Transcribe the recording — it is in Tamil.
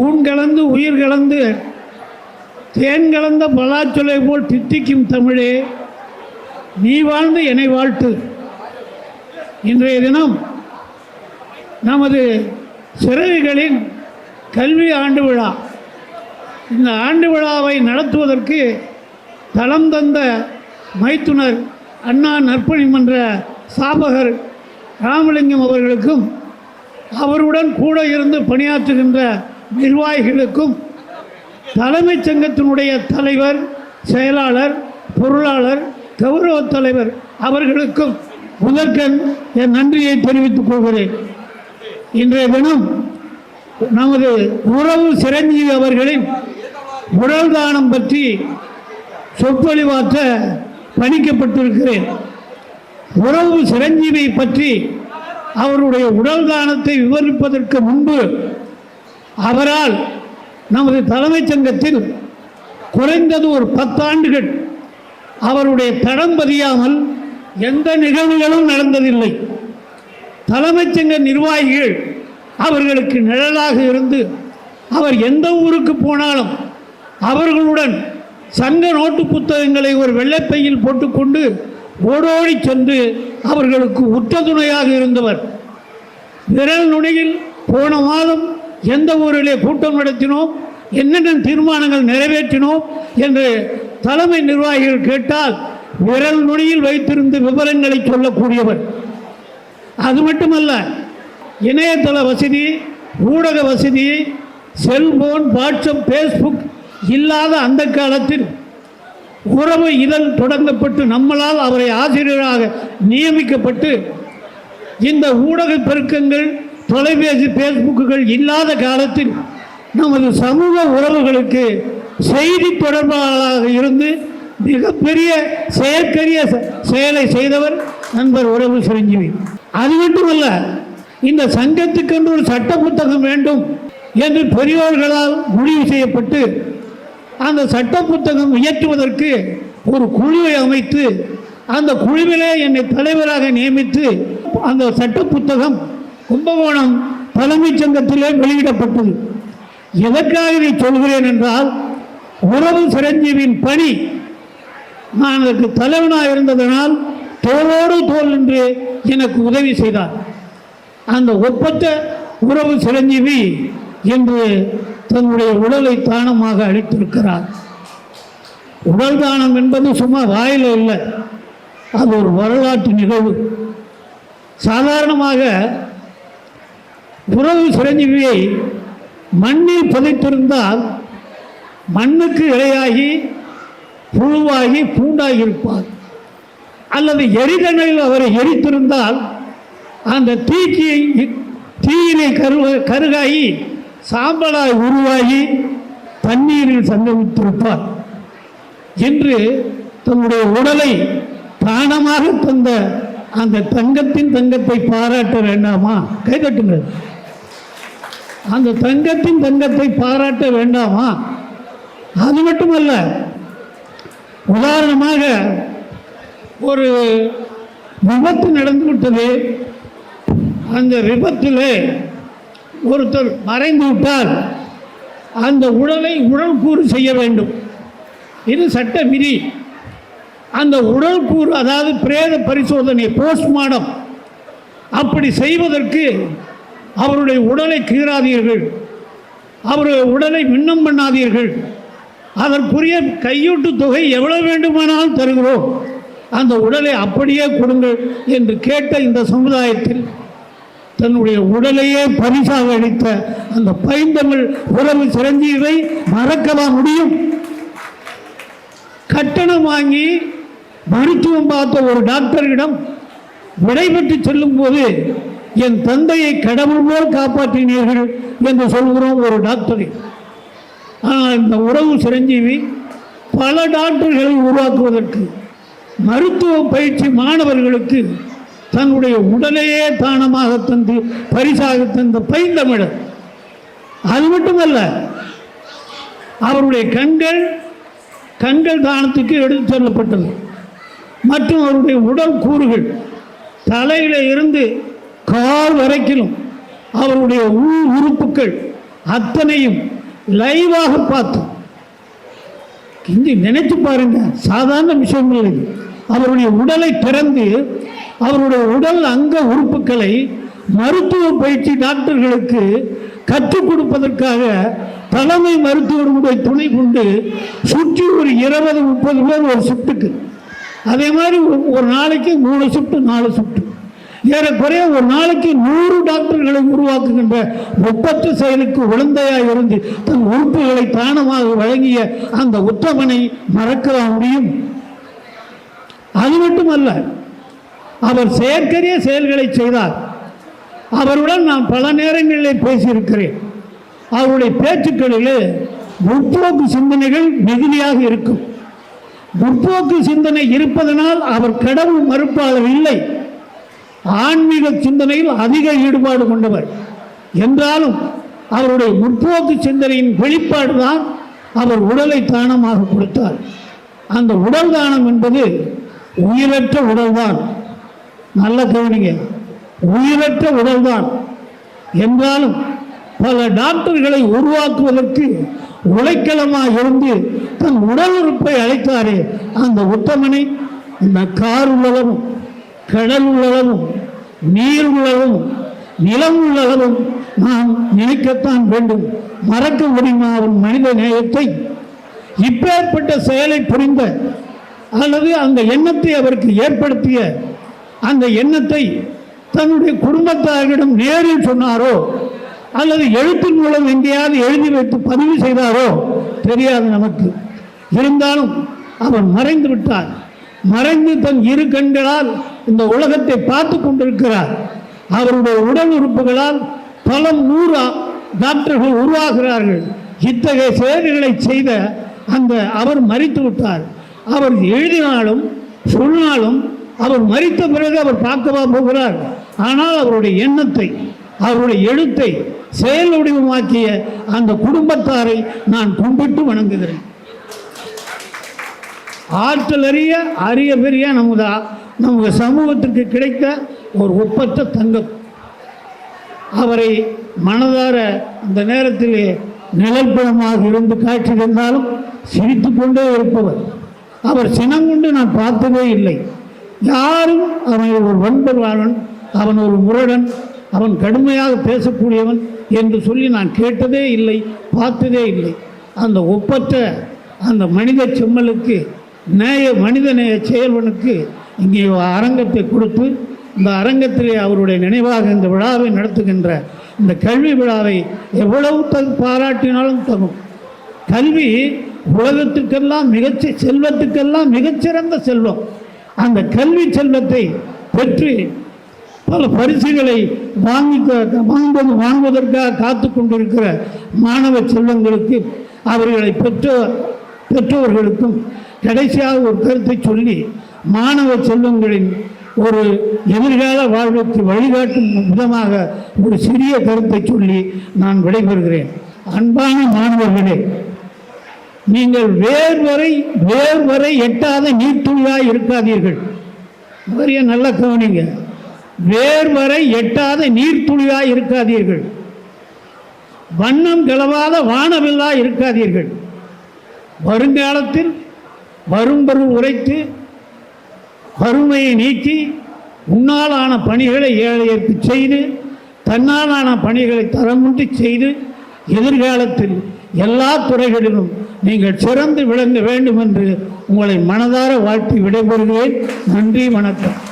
ஊன் கலந்து உயிர் கலந்து தேன் கலந்த பலாச்சொலை போல் தித்திக்கும் தமிழே நீ வாழ்ந்து என்னை வாழ்த்து. இன்றைய தினம் நமது சிறகுகளின் கல்வி ஆண்டு விழா. இந்த ஆண்டு விழாவை நடத்துவதற்கு தளம் தந்த மைத்துனர் அண்ணா நற்பணி மன்ற சாபகர் ராமலிங்கம் அவர்களுக்கும் அவருடன் கூட இருந்து பணியாற்றுகின்ற நிர்வாகிகளுக்கும் தலைமைச் சங்கத்தினுடைய தலைவர் செயலாளர் பொருளாளர் கௌரவ தலைவர் அவர்களுக்கும் முதற்கண் என் நன்றியை தெரிவித்துக் கொள்கிறேன். இன்றைய தினம் நமது உறவு சிரஞ்சீவி அவர்களின் உடல் தானம் பற்றி சொற்பொழிவாற்ற பணிக்கப்பட்டிருக்கிறேன். உறவு சிரஞ்சீவியை பற்றி அவருடைய உடல் தானத்தை விவரிப்பதற்கு முன்பு அவரால் நமது தலைமைச் சங்கத்தில் குறைந்தது ஒரு பத்தாண்டுகள் அவருடைய தடம் பதியாமல் எந்த நிகழ்வுகளும் நடந்ததில்லை. தலைமைச் சங்க நிர்வாகிகள் அவர்களுக்கு நிழலாக இருந்து அவர் எந்த ஊருக்கு போனாலும் அவர்களுடன் சங்க நோட்டு புத்தகங்களை ஒரு வெள்ளைப்பையில் போட்டுக்கொண்டு ஓடோடி சென்று அவர்களுக்கு உற்ற துணையாக இருந்தவர். விரல் நுனியில் போன மாதம் எந்த ஊரிலே கூட்டம் நடத்தினோம் என்னென்ன தீர்மானங்கள் நிறைவேற்றினோம் என்று தலைமை நிர்வாகிகள் கேட்டால் விரல் நுனியில் வைத்திருந்து விவரங்களை சொல்லக்கூடியவர். அது மட்டுமல்ல இணையதள வசதி ஊடக வசதி செல்போன் வாட்ஸ்அப் ஃபேஸ்புக் இல்லாத அந்த காலத்தில் உறவு இதழ் தொடங்கப்பட்டு நம்மளால் அவரை ஆசிரியராக நியமிக்கப்பட்டு இந்த ஊடக பெருக்கங்கள் தொலைபேசி ஃபேஸ்புக்குகள் இல்லாத காலத்தில் நமது சமூக உறவுகளுக்கு செய்தி தொடர்பாளராக இருந்து மிகப்பெரிய செயற்கரிய செயலை செய்தவர் நண்பர் உறவு சிரஞ்சீவி. அது மட்டுமல்ல இந்த சங்கத்துக்கென்று ஒரு சட்ட புத்தகம் வேண்டும் என்று பெரியோர்களால் முடிவு செய்யப்பட்டு அந்த சட்ட புத்தகம் இயற்றுவதற்கு ஒரு குழுவை அமைத்து அந்த குழுவிலே என்னை தலைவராக நியமித்து அந்த சட்ட புத்தகம் கும்பகோணம் தலைமைச் சங்கத்திலே வெளியிடப்பட்டது. எதற்காக இதை சொல்கிறேன் என்றால் உறவு சிரஞ்சீவியின் பணி நான் அதற்கு தலைவனாக இருந்ததனால் தோளோடு தோல் என்று எனக்கு உதவி செய்தார். அந்த ஒப்பற்ற உறவு சிரஞ்சீவி என்று தன்னுடைய உடலை தானமாக அளித்திருக்கிறார். உடல் தானம் என்பது சும்மா வாயில் இல்லை அது ஒரு வரலாற்று நிகழ்வு. சாதாரணமாக உறவு சிரஞ்சீவியை மண்ணில் புதைத்திருந்தால் மண்ணுக்கு இரையாகி புழுவாகி பூண்டாகி இருப்பார் அல்லது எரிதனையில் அவரை எரித்திருந்தால் அந்த தீக்கு தீயினை கருவ கருகாகி சாம்பலாய் உருவாகி தண்ணீரில் சங்கமித்திருப்பார். என்று தன்னுடைய உடலை தானமாக தந்த அந்த தங்கத்தின் தங்கத்தை பாராட்ட வேண்டாமா? கைதட்டுங்கள். அந்த தங்கத்தின் தங்கத்தை பாராட்ட வேண்டாமா? அது மட்டுமல்ல உதாரணமாக ஒரு விபத்து நடந்து விட்டது. அந்த விபத்தில் ஒருத்தர் மறைந்து விட்டால் அந்த உடலை உடல் கூறு செய்ய வேண்டும். இது சட்ட விதி அந்த உடல் கூறு அதாவது பிரேத பரிசோதனை போஸ்ட்மார்டம் அப்படி செய்வதற்கு அவருடைய உடலை கீறாதீர்கள். அவருடைய உடலை மின்னம் பண்ணாதீர்கள். அதற்குரிய கையூட்டு தொகை எவ்வளவு வேண்டுமானாலும் தருகிறோம். அந்த உடலை அப்படியே கொடுங்கள் என்று கேட்ட இந்த சமுதாயத்தில் தன்னுடைய உடலையே பரிசாக அளித்த அந்த பைந்தமிழ் உறவு சிரஞ்சீவை மறக்கவா முடியும்? கட்டணம் வாங்கி மருத்துவம் பார்த்த ஒரு டாக்டரிடம் விடைபெற்று செல்லும்போது என் தந்தையை கடவுள் போல் காப்பாற்றினீர்கள் என்று சொல்கிறோம் ஒரு டாக்டரை. ஆனால் இந்த உறவு சிரஞ்சீவி பல டாக்டர்களை உருவாக்குவதற்கு மருத்துவ பயிற்சி மாணவர்களுக்கு தன்னுடைய உடலையே தானமாக தந்து பரிசாக தந்த பைந்தமிழர் அது மட்டுமல்ல அவருடைய கண்கள் கண்கள் தானத்துக்கு எடுத்துச் செல்லப்பட்டது. மற்றும் அவருடைய உடல் கூறுகள் தலையில இருந்து கால் வரைக்கிலும் அவருடைய உள் உறுப்புகள் அத்தனையும் லைவாக பார்த்தோம் இங்கே நினைத்து பாருங்க சாதாரண விஷயங்கள் இல்லை. அவருடைய உடலை திறந்து அவருடைய உடல் அங்க உறுப்புகளை மருத்துவ பயிற்சி டாக்டர்களுக்கு கற்றுக் கொடுப்பதற்காக தலைமை மருத்துவர்களுடைய துணை கொண்டு சுற்றி ஒரு இருபது முப்பது பேர் ஒரு ஷிஃப்ட்டுக்கு அதே மாதிரி ஒரு- ஒரு நாளைக்கு மூணு ஷிஃப்ட் நாலு ஷிஃப்ட்டு ஏறக்குறைய ஒரு நாளைக்கு நூறு டாக்டர்களை உருவாக்குகின்ற முப்பத்து செயலுக்கு உழந்தையாய் இருந்து தன் உறுப்புகளை தானமாக வழங்கிய அந்த உத்தமனை மறக்க முடியும்? அது மட்டுமல்ல அவர் செயற்கரிய செயல்களை செய்தார். அவருடன் நான் பல நேரங்களிலே பேசியிருக்கிறேன். அவருடைய பேச்சுக்களிலே முற்போக்கு சிந்தனைகள் மிகுதியாக இருக்கும். முற்போக்கு சிந்தனை இருப்பதனால் அவர் கடவுள் மறுப்பாளர் இல்லை. ஆன்மீக சிந்தனையில் அதிக ஈடுபாடு கொண்டவர். என்றாலும் அவருடைய முற்போக்கு சிந்தனையின் வெளிப்பாடு தான் அவர் உடலை தானமாக கொடுத்தார். அந்த உடல் தானம் என்பது உயிரற்ற உடல்தான். நல்ல கவனிங்க உயிரற்ற உடல்தான். என்றாலும் பல டாக்டர்களை உருவாக்குவதற்கு உழைக்களமாக இருந்து தன் உடல் உறுப்பை அழைத்தாரே அந்த உத்தமனை இந்த கார் உள்ளளவும் கடல் உள்ளளவும் நீர் உள்ளளவும் நிலம் உள்ளளவும் நாம் நினைக்கத்தான் வேண்டும். மறக்க முடியுமா அவன் மனித நேயத்தை? இப்பேற்பட்ட செயலை புரிந்த அல்லது அந்த எண்ணத்தை அவருக்கு ஏற்படுத்திய அந்த எண்ணத்தை தன்னுடைய குடும்பத்தாரிடம் நேரில் சொன்னாரோ? அல்லது எழுத்தின் மூலம் எங்கேயாவது எழுதி வைத்து பதிவு செய்தாரோ? தெரியாது நமக்கு. இருந்தாலும் அவர் மறைந்து விட்டார். மறைந்து தன் இரு கண்களால் இந்த உலகத்தை பார்த்து கொண்டிருக்கிறார். அவருடைய உடல் உறுப்புகளால் பல நூறு டாக்டர்கள் உருவாகிறார்கள். இத்தகைய செயல்களை செய்த அந்த அவர் மறித்து விட்டார். அவர் எழுதினாலும் சொன்னாலும் அவர் மறித்த பிறகு அவர் பார்க்கவா போகிறார். ஆனால் அவருடைய எண்ணத்தை அவருடைய எழுத்தை செயல் வடிவமாக்கிய அந்த குடும்பத்தாரை நான் கும்பிட்டு வணங்குகிறேன். ஆற்றல் அறிய அரிய பெரிய நமது நமது சமூகத்திற்கு கிடைத்த ஒரு ஒப்பற்ற தங்கம். அவரை மனதார அந்த நேரத்திலே நிழற்படமாக இருந்து காட்சி தந்தாலும் சிரித்து கொண்டே இருப்பவர். அவர் சினம் கொண்டு நான் பார்த்ததே இல்லை. யாரும் அவனை ஒரு வன்பர்வாளன் அவன் ஒரு முரடன் அவன் கடுமையாக பேசக்கூடியவன் என்று சொல்லி நான் கேட்டதே இல்லை பார்த்ததே இல்லை. அந்த ஒப்பற்ற அந்த மனித செம்மலுக்கு நேய மனித நேய செயல்வனுக்கு இங்கே அரங்கத்தை கொடுத்து இந்த அரங்கத்திலே அவருடைய நினைவாக இந்த விழாவை நடத்துகின்ற இந்த கல்வி விழாவை எவ்வளவு தகு பாராட்டினாலும் தகும் கல்வி உலகத்துக்கெல்லாம் மிகச்சி செல்வத்துக்கெல்லாம் மிகச்சிறந்த செல்வம். அந்த கல்வி செல்வத்தை பெற்று பல பரிசுகளை வாங்கி வாங்குவது வாங்குவதற்காக காத்து கொண்டிருக்கிற மாணவ செல்வங்களுக்கு அவர்களை பெற்ற பெற்றோர்களுக்கும் கடைசியாக ஒரு கருத்தை சொல்லி மாணவ செல்வங்களின் ஒரு எதிர்கால வாழ்வுக்கு வழிகாட்டும் விதமாக ஒரு சிறிய கருத்தை சொல்லி நான் விடைபெறுகிறேன். அன்பான மாணவர்களே நீங்கள் வேர் வரை வேர் வரை எட்டாத நீர்த்துளியாக இருக்காதீர்கள். நிறைய நல்ல கவனிங்க. வேர் வரை எட்டாத நீர்த்துளியாக இருக்காதீர்கள். வண்ணம் கிளவாத வானவில்லா இருக்காதீர்கள். வருங்காலத்தில் வரும்பொருள் உரைத்து வறுமையை நீக்கி உன்னாலான பணிகளை ஏழையற்கு செய்து தன்னாலான பணிகளை தரமுன்றி செய்து எதிர்காலத்தில் எல்லா துறைகளிலும் நீங்கள் சிறந்து விளங்க வேண்டும் என்று உங்களை மனதார வாழ்த்தி விடைபெறுகிறேன். நன்றி வணக்கம்.